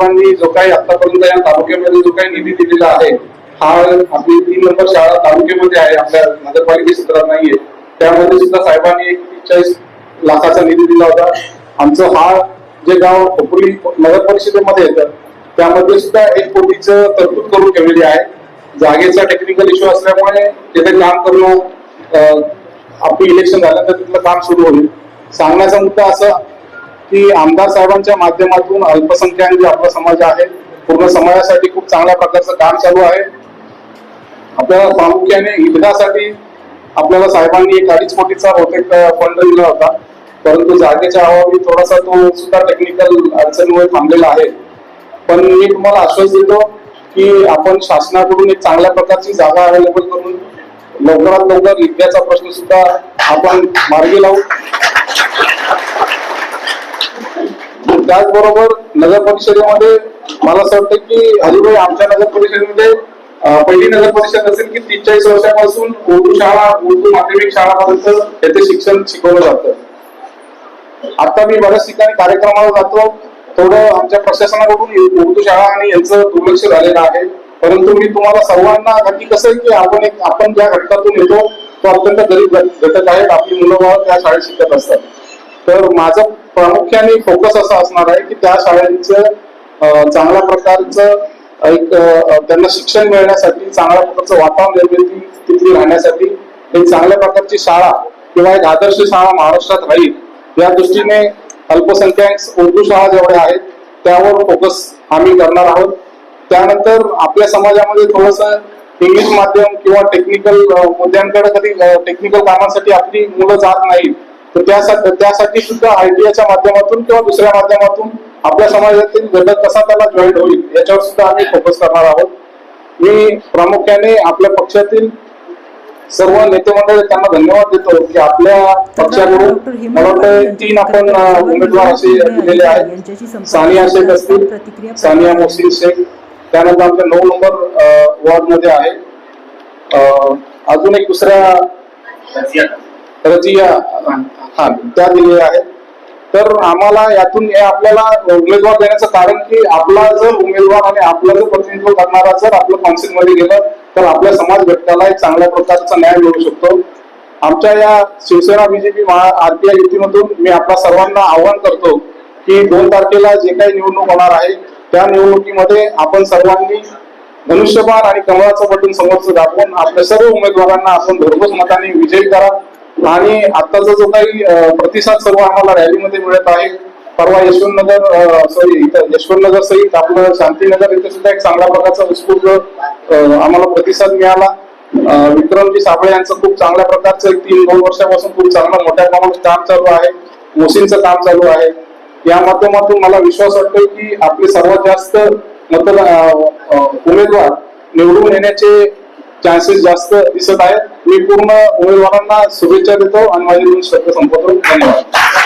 साहेबांनी जो काही आतापर्यंत या तालुक्यामध्ये जो काही निधी दिलेला आहे हा आपली तीन नंबर शाळा तालुक्यामध्ये आहे आपल्या नगरपालिके क्षेत्रात नाहीये. त्यामध्ये सुद्धा साहेबांनी एक चाळीस लाखाचा निधी दिला होता. आमचं हा जे गाव खोपरी नगर परिषदेमध्ये येतं त्यामध्ये सुद्धा एक कोटीचं तरतूद करून ठेवलेली आहे. जागेचा टेक्निकल इश्यू असल्यामुळे तिथे काम करणं आपली इलेक्शन झालं तर तिथलं काम सुरू होईल. सांगण्याचा मुद्दा असा की आमदार साहेबांच्या माध्यमातून अल्पसंख्याक जे आपला समाज आहे पूर्ण समाजासाठी खूप चांगल्या प्रकारचं काम चालू आहे. आपल्याला प्रामुख्याने ईदगासाठी आपल्याला साहेबांनी एक अडीच कोटीचा बहुतेक फंड दिला होता. परंतु जागेच्या अभावी थोडासा तो सुद्धा टेक्निकल अडचणीमुळे थांबलेला आहे. पण मी तुम्हाला आश्वास देतो की आपण शासनाकडून एक चांगल्या प्रकारची जागा अवेलेबल करून लवकरात लवकर ईदगाचा प्रश्न सुद्धा आपण मार्गी लावू. त्याचबरोबर नगर परिषदेमध्ये मला असं वाटतं की हरिभाई आमच्या नगर परिषदेमध्ये पहिली नगर परिषद असेल की तीस चाळीस वर्षापासून उर्दू शाळा उर्दू माध्यमिक शाळापर्यंत येथे शिक्षण शिकवलं जातं. आता मी बऱ्याच ठिकाणी कार्यक्रमाला जातो. थोडं आमच्या प्रशासनाकडून उर्दू शाळा आणि यांचं दुर्लक्ष झालेलं आहे. परंतु मी तुम्हाला सर्वांना नक्की कसं आहे की आपण एक आपण ज्या घटकातून येतो तो अत्यंत गरीब घटक आहेत. आपली मुलं त्या शाळेत शिकत असतात. तर माझं प्रामुख्याने फोकस असा असणार आहे की त्या शाळेचं चांगल्या प्रकारचं एक त्यांना शिक्षण मिळण्यासाठी चांगल्या प्रकारचं वातावरण निर्मिती तिथली राहण्यासाठी एक चांगल्या प्रकारची शाळा किंवा एक आदर्श शाळा महाराष्ट्रात राहील या दृष्टीने अल्पसंख्याक उर्दू शाळा जेवढ्या आहेत त्यावर फोकस आम्ही करणार आहोत. त्यानंतर आपल्या समाजामध्ये थोडस इंग्लिश माध्यम किंवा टेक्निकल मुद्द्यांकडे कधी टेक्निकल कामासाठी आपली मुलं जात नाहीत. तर त्यासाठी त्यासाठी सुद्धा आयटीआयच्या माध्यमातून किंवा दुसऱ्या माध्यमातून आपल्या समाजातील घटक कसा त्याला जॉईन होईल याच्यावर सुद्धा आम्ही फोकस करणार आहोत. मी प्रामुख्याने आपल्या पक्षातील सर्व नेते मंडळी त्यांना धन्यवाद देतो की आपल्या पक्षाकडून मला वाटतं तीन आपण उमेदवार असे दिलेले आहेत. सानिया शेख असतील सानिया मोहसिन शेख त्यानंतर आमच्या नऊ नंबर वॉर्डमध्ये आहे. अजून एक दुसऱ्या रजिया. हा त्या दिलेल्या आहेत. तर आम्हाला यातून हे आपल्याला उमेदवार देण्याचं कारण की आपला जर उमेदवार आणि आपलं जर प्रतिनिधित्व करणारा जर आपलं कॉन्सिलमध्ये गेलं तर आपल्या समाज घटकाला एक चांगल्या प्रकारचा न्याय मिळू शकतो. आमच्या या शिवसेना बीजेपी आरपीआय युतीमधून मी आपल्या सर्वांना आवाहन करतो की दोन तारखेला जे काही निवडणूक होणार आहे त्या निवडणुकीमध्ये आपण सर्वांनी धनुष्यबाण आणि कमळाचं बटून समोरचं दाखवून आपल्या सर्व उमेदवारांना आपण भरघोस मताने विजयी करा. आणि आताचा जो काही प्रतिसाद सर्व आम्हाला रॅलीमध्ये मिळत आहे परवा यशवंतनगर सॉरी इथं यशवंतनगर सहित आपलं शांतीनगर इथे सुद्धा एक चांगल्या प्रकारचा उत्स्फूर्त आम्हाला प्रतिसाद मिळाला. विक्रमजी साबळे यांचं खूप चांगल्या प्रकारचं एक तीन दोन वर्षापासून खूप चांगलं मोठ्या प्रमाणात काम चालू आहे मोसींचं काम चालू आहे. या माध्यमातून मला विश्वास वाटतो की आपले सर्वात जास्त मतदान उमेदवार निवडून येण्याचे चान्सेस जास्त दिसत आहेत. मी पूर्ण उमेदवारांना शुभेच्छा देतो आणि माझे दोन शब्द संपवतो. धन्यवाद.